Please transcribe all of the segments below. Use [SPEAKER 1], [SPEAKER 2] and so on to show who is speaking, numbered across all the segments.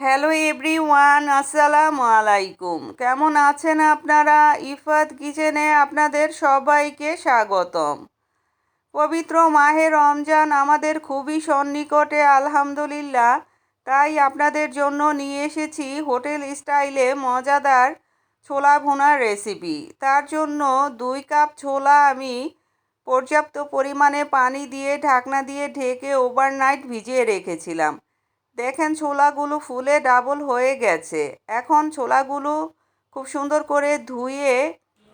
[SPEAKER 1] Hello everyone আসসালামু আলাইকুম কেমন আছেন আপনারা? ইফাত কিচেনে আপনাদের সবাইকে স্বাগতম। পবিত্র মাহে রমজান আমাদের খুবই সন্নিকটে, আলহামদুলিল্লাহ। তাই আপনাদের জন্য নিয়ে এসেছি হোটেল স্টাইলে মজাদার ছোলা ভুনার রেসিপি। তার জন্য দুই কাপ ছোলা আমি পর্যাপ্ত পরিমাণে পানি দিয়ে, ঢাকনা দিয়ে ঢেকে ওভারনাইট ভিজিয়ে রেখেছিলাম। দেখেন ছোলাগুলো ফুলে ডাবল হয়ে গেছে। এখন ছোলাগুলো খুব সুন্দর করে ধুয়ে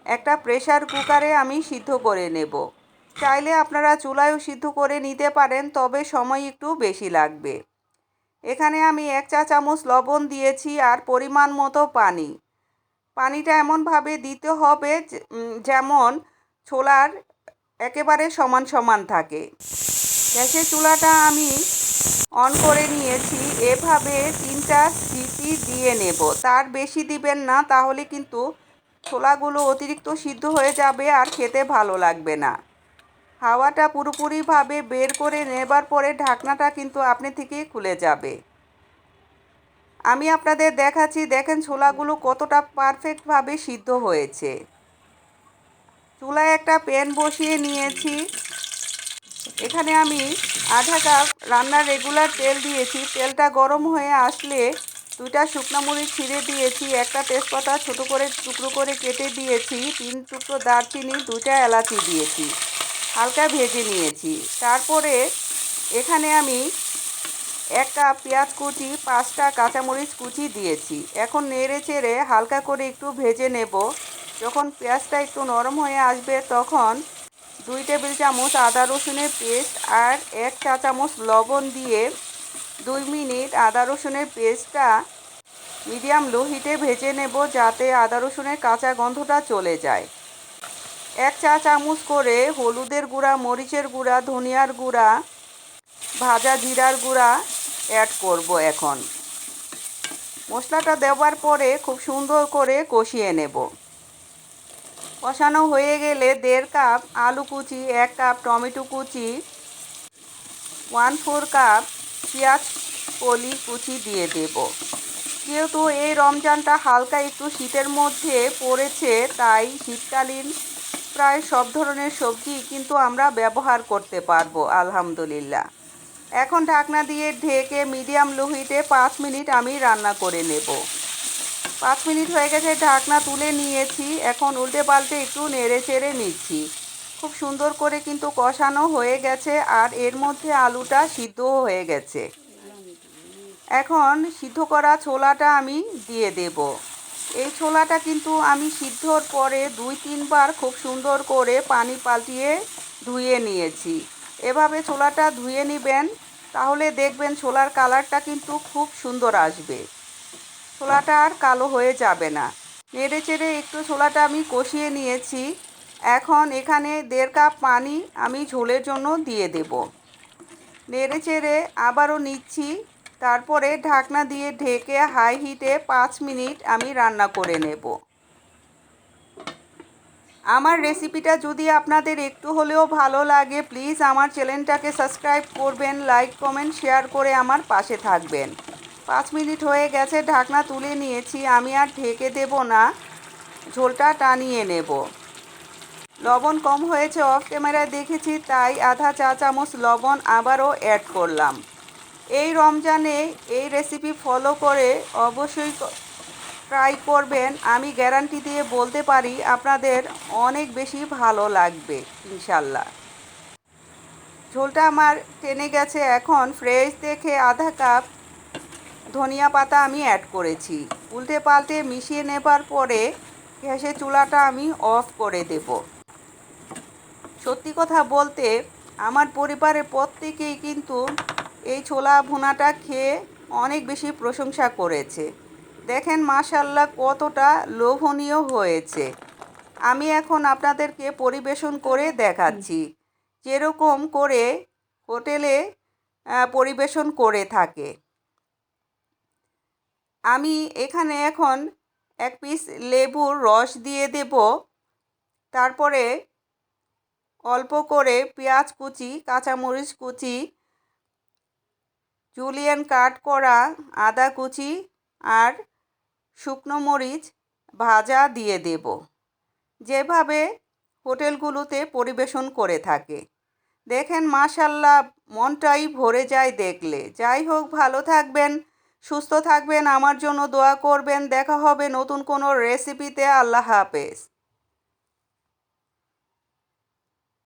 [SPEAKER 1] একটা প্রেশার কুকারে আমি সিদ্ধ করে নেব। চাইলে আপনারা চুলায়ও সিদ্ধ করে নিতে পারেন, তবে সময় একটু বেশি লাগবে। এখানে আমি এক চা চামচ লবণ দিয়েছি আর পরিমাণ মতো পানি। পানিটা এমনভাবে দিতে হবে যেমন ছোলার একেবারে সমান সমান থাকে। গ্যাসের চুলাটা আমি অন করে নিয়েছি। এভাবে তিনটা সিটি দিয়ে নেব। তার বেশি দিবেন না, তাহলে কিন্তু ছোলাগুলো অতিরিক্ত সিদ্ধ হয়ে যাবে আর খেতে ভালো লাগবে না। হাওয়াটা পুরোপুরিভাবে বের করে নেবার পরে ঢাকনাটা কিন্তু আপনি থেকেই খুলে যাবে। আমি আপনাদের দেখাচ্ছি, দেখেন ছোলাগুলো কতটা পারফেক্টভাবে সিদ্ধ হয়েছে। চুলায় একটা প্যান বসিয়ে নিয়েছি। এখানে আমি আধা কাপ রান্নার রেগুলার তেল দিয়েছি। তেলটা গরম হয়ে আসলে দুইটা শুকনো মরিচ ছিঁড়ে দিয়েছি, একটা তেজপাতা ছোট করে টুকরো করে কেটে দিয়েছি, তিন টুকরো দারচিনি, দুইটা এলাচি দিয়েছি, হালকা ভেজে নিয়েছি। তারপরে এখানে আমি এক কাপ পেঁয়াজ কুচি, পাঁচটা কাঁচামরিচ কুচি দিয়েছি। এখন নেড়ে চেড়ে হালকা করে একটু ভেজে নেব। যখন পেঁয়াজটা একটু নরম হয়ে আসবে তখন দুই টেবিল চামচ আদা রসুনের পেস্ট আর এক চা চামচ লবণ দিয়ে দুই মিনিট আদা রসুনের পেস্টটা মিডিয়াম লো হিটে ভেজে নেব যাতে আদা রসুনের কাঁচা গন্ধটা চলে যায়। এক চা চামচ করে হলুদের গুঁড়া, মরিচের গুঁড়া, ধনিয়ার গুঁড়া, ভাজা জিরার গুঁড়া অ্যাড করব এখন। মশলাটা দেওয়ার পরে খুব সুন্দর করে কষিয়ে নেব। কষানো হয়ে গেলে দেড় কাপ আলু কুচি, এক কাপ টমেটো কুচি ওয়ান ফোর কাপ পেঁয়াজ কলি কুচি দিয়ে দেব। যেহেতু এই রমজানটা হালকা একটু শীতের মধ্যে পড়েছে, তাই শীতকালীন প্রায় সব ধরনের সবজি কিন্তু আমরা ব্যবহার করতে পারব, আলহামদুলিল্লাহ। এখন ঢাকনা দিয়ে ঢেকে মিডিয়াম লো হিটে পাঁচ মিনিট আমি রান্না করে নেব। পাঁচ মিনিট হয়ে গেছে, ঢাকনা তুলে নিয়েছি। এখন উল্টে পাল্টে একটু নেড়ে চেড়ে নিচ্ছি। খুব সুন্দর করে কিন্তু কষানো হয়ে গেছে আর এর মধ্যে আলুটা সিদ্ধ হয়ে গেছে। এখন সিদ্ধ করা ছোলাটা আমি দিয়ে দেব। এই ছোলাটা কিন্তু আমি সিদ্ধর পরে দুই তিনবার খুব সুন্দর করে পানি পাল্টিয়ে ধুয়ে নিয়েছি। এভাবে ছোলাটা ধুয়ে নেবেন, তাহলে দেখবেন ছোলার কালারটা কিন্তু খুব সুন্দর আসবে। ছোলাটা আর কালো হয়ে যাবে না। নেড়ে চেড়ে একটু ছোলাটা আমি কষিয়ে নিয়েছি। এখন এখানে দেড় কাপ পানি আমি ঝোলের জন্য দিয়ে দেব। নেড়ে চেড়ে আবারও নিচ্ছি। তারপরে ঢাকনা দিয়ে ঢেকে হাই হিটে পাঁচ মিনিট আমি রান্না করে নেব। আমার রেসিপিটা যদি আপনাদের একটু হলেও ভালো লাগে, প্লিজ আমার চ্যানেলটাকে সাবস্ক্রাইব করবেন, লাইক, কমেন্ট, শেয়ার করে আমার পাশে থাকবেন। পাঁচ মিনিট হয়ে গেছে, ঢাকনা তুলে নিয়েছি, আমি আর ঢেকে দেব না, ঝোলটা টানিয়ে নেব। লবণ কম হয়েছে অফ ক্যামেরায় দেখেছি, তাই আধা চা চামচ লবণ আবারও অ্যাড করলাম। এই রমজানে এই রেসিপি ফলো করে অবশ্যই ট্রাই করবেন। আমি গ্যারান্টি দিয়ে বলতে পারি, আপনাদের অনেক বেশি ভালো লাগবে, ইনশাল্লাহ। ঝোলটা আমার টেনে গেছে, এখন ফ্রেশ দেখে আধা কাপ ধনিয়া পাতা আমি অ্যাড করেছি। উল্টে পাল্টে মিশিয়ে নেবার পরে গ্যাসের চুলাটা আমি অফ করে দেব। সত্যি কথা বলতে আমার পরিবারের প্রত্যেকেই কিন্তু এই ছোলা ভুনাটা খেয়ে অনেক বেশি প্রশংসা করেছে। দেখেন মাশাল্লাহ কতটা লোভনীয় হয়েছে। আমি এখন আপনাদেরকে পরিবেশন করে দেখাচ্ছি। যেরকম করে হোটেলে পরিবেশন করে থাকে। আমি এখানে এখন এক পিস লেবুর রস দিয়ে দেব। তারপরে অল্প করে পেঁয়াজ কুচি, কাঁচামরিচ কুচি জুলিয়ান কাট করা আদা কুচি আর শুকনো মরিচ ভাজা দিয়ে দেব। যেভাবে হোটেলগুলোতে পরিবেশন করে থাকে। দেখেন মাশাল্লাহ মনটাই ভরে যায় দেখলে। যাই হোক, ভালো থাকবেন। সুস্থ থাকবেন আমার জন্য দোয়া করবেন। দেখা হবে নতুন কোনো রেসিপিতে আল্লাহ হাফেজ।